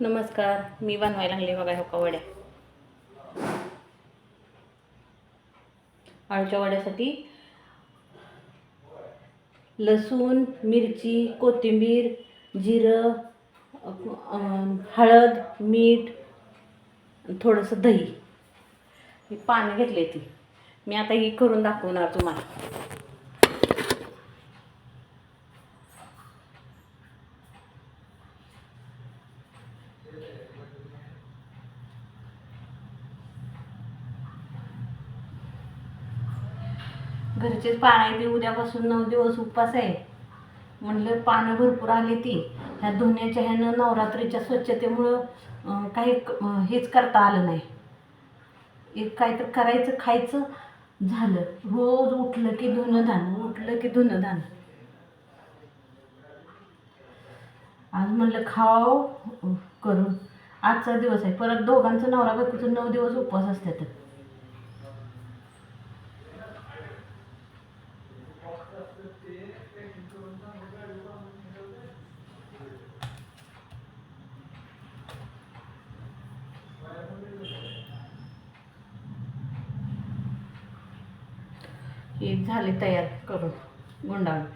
नमस्कार. मी बनवायला लागले बघा ह्या का वड्या आळूच्या वड्यासाठी लसूण मिरची कोथिंबीर जिरं हळद मीठ थोडंसं दही. पाणी घेतले ती. मी आता ही करून दाखवणार तुम्हाला. घरचेच पान आहे ते उद्यापासून नऊ दिवस उपवास आहे. म्हणलं पानं भरपूर आली ती. ह्या धुण्याच्या ह्यानं नवरात्रीच्या स्वच्छतेमुळं काही हेच करता आलं नाही. एक काहीतरी करायचं खायचं झालं. रोज उठलं की धुणं धान उठलं की धुणं धान. आज म्हणलं खाव करून आजचा दिवस आहे. परत दोघांचं नवरा बायकोचं नऊ दिवस उपवास असतात हे झाले तयार करून गुंडाळून.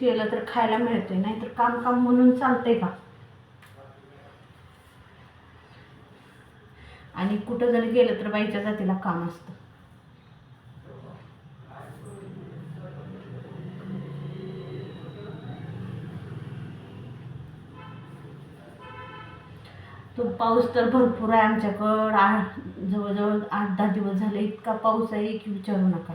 केलं तर खायला मिळते नाहीतर काम काम म्हणून चालतंय का? आणि कुठं जरी गेलं तर बाईच्या जातीला काम असतं. तो पाऊस तर भरपूर आहे आमच्याकडं. आ जवळजवळ आठ दहा दिवस झाले इतका पाऊस आहे की विचारू नका.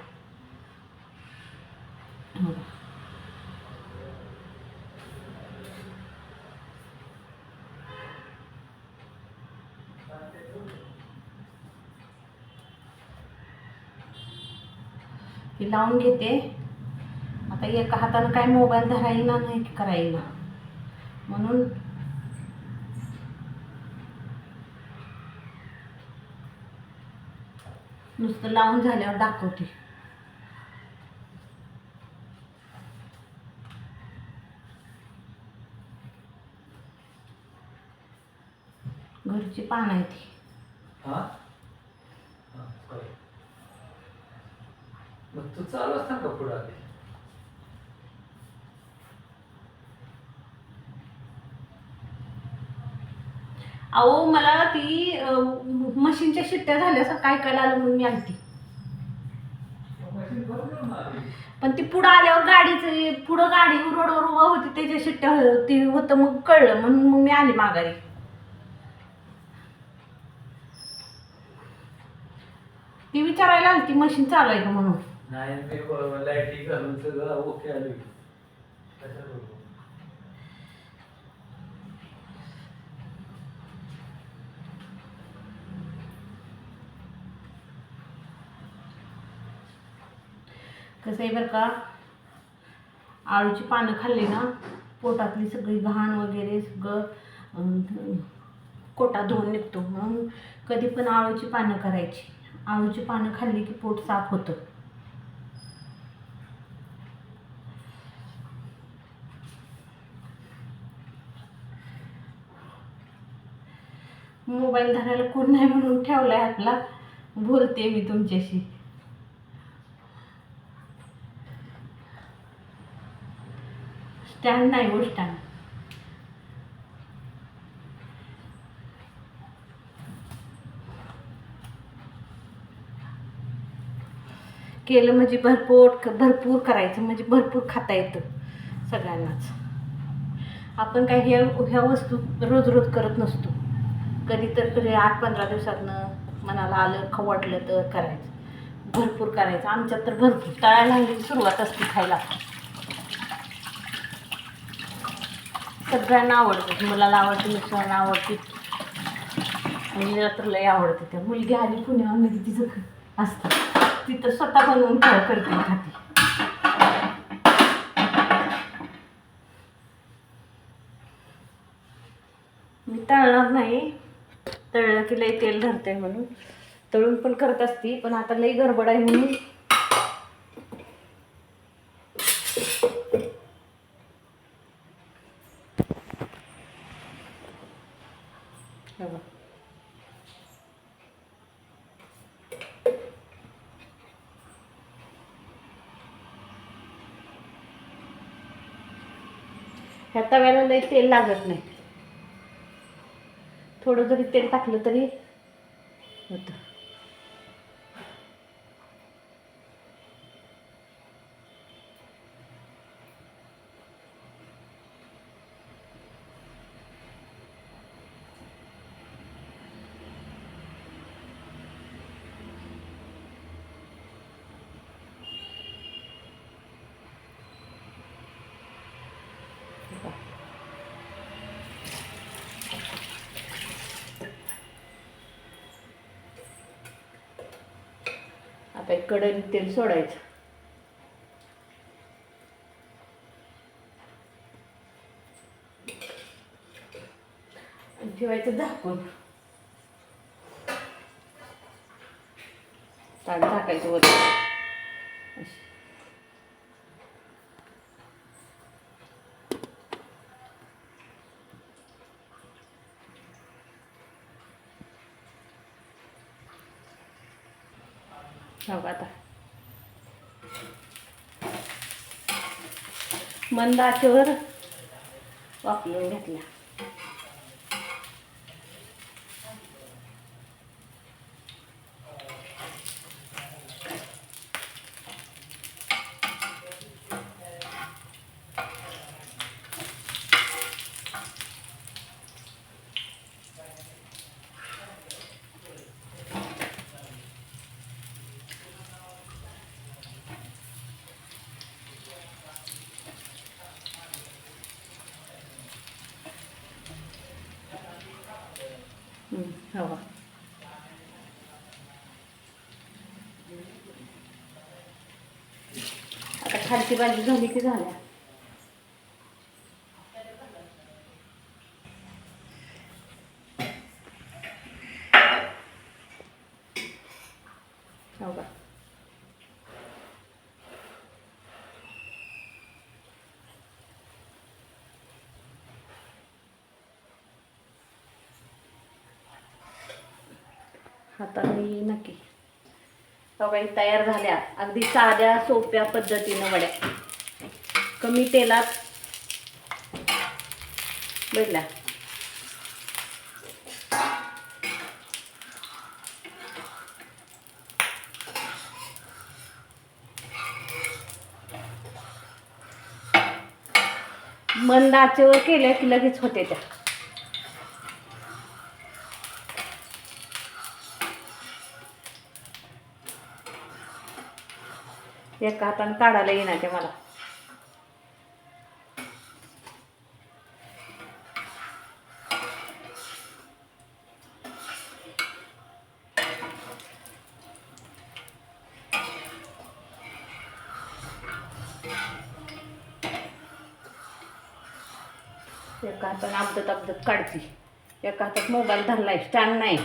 ती लावून घेते. आता एका हातानं काय मोबाईल धरायला नाही करायला. म्हणून नुसतं लावून झाल्यावर दाखवते. घरची पान आहे ती मग तू चालू असता का पुढं अहो मला ती मशीनच्या शिट्ट्या झाल्या काय कळलं आलं म्हणून मी आणते. पण ती पुढं आल्यावर गाडीचं पुढं गाडी रोडवर उभा होती त्याच्या शिट्ट्या हो- ते होतं मग कळलं म्हणून मग मी आली माघारी. ती विचारायला आली ती मशीन चालू आहे का म्हणून? नाही मी लाईटी घालून सगळं ओके आलो. कसं आहे बरं का? आळूची पानं खाल्ली ना पोटातली सगळी घाण वगैरे सगळं कोटा धुवून निघतो. म्हणून कधी पण आळूची पानं करायची. आळूची पानं खाल्ली की पोट साफ होतं. मोबाईल धरायला कोण नाही म्हणून ठेवलाय आपला. बोलते मी तुमच्याशी. स्टँड नाही हो स्टँड केलं म्हणजे भरपूर भरपूर करायचं म्हणजे भरपूर खाता येतं सगळ्यांनाच. आपण काय ह्या ह्या वस्तू रोज रोज करत नसतो. कधी तर कधी आठ पंधरा दिवसातनं मनाला आलं खाऊ वाटलं तर करायचं. भरपूर करायचं. आमच्यात तर भरपूर तळायला लागली सुरुवात असते खायला. सगळ्यांना आवडतात मुलाला आवडते मिस्टरांना आवडते. मुलीला तर लय आवडते. त्या मुलगी आली पुण्यामध्ये तिचं असतं. तिथं स्वतः बनवून करते खाते मी तळणार नाही. तळलं की लई तेल धरते म्हणून. तळून पण करत असती पण आता लई गडबड आहे म्हणून हे ह्या तव्याला लई तेल लागत नाही. थोडं जरी तेल टाकलं तरी होतं. आता एक कढईत तेल सोडायचं. ठेवायचं झाकून. ताट टाकायचं वर हो का आता. मंद आचेवर वापरून घेतला. हम्म, हो का. आता खालची बाजू झाली की झाल्या हो हाताने येईना नक्की. सगळी तयार झाल्या. अगदी साध्या सोप्या पद्धतीनं वड्या. कमी तेलात भेटल्या मंद आचेवर केल्या की लगेच होते त्या. एका हाताने काढायला येणार ते मला. एका हाताने अपदत अपदत काढते. एका हातात मोबाईल धरलाय स्टँड नाही.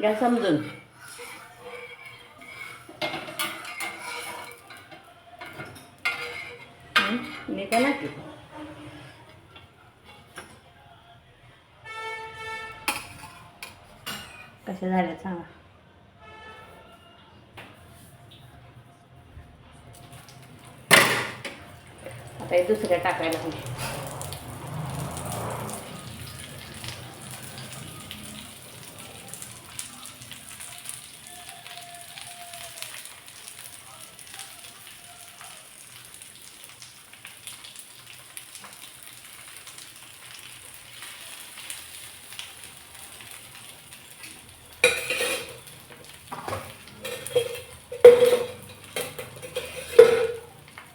घ्या समजून. हं? निघा ना की कशा झाल्या सांगा आता हे दुसऱ्या टाकायला हवी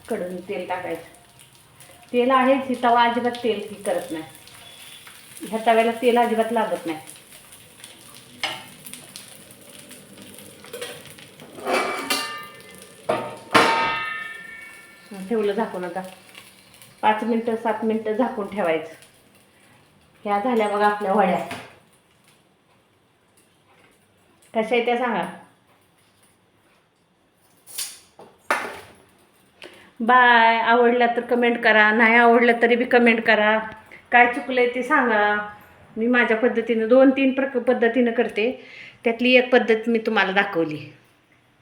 कडून तेल टाकायचं. तेल आहे ही तवा अजिबात तेल ही करत नाही. ह्या तव्याला तेल अजिबात लागत नाही. ठेवलं झाकून आता. पाच मिनटं सात मिनटं झाकून ठेवायचं. ह्या झाल्या बघा आपल्या वड्या. कशा आहे त्या सांगा. बाय. आवडला तर कमेंट करा. नाही आवडलं तरी बी कमेंट करा. काय चुकलं आहे ते सांगा. मी माझ्या पद्धतीनं दोन तीन प्रक पद्धतीनं करते. त्यातली एक पद्धत मी तुम्हाला दाखवली.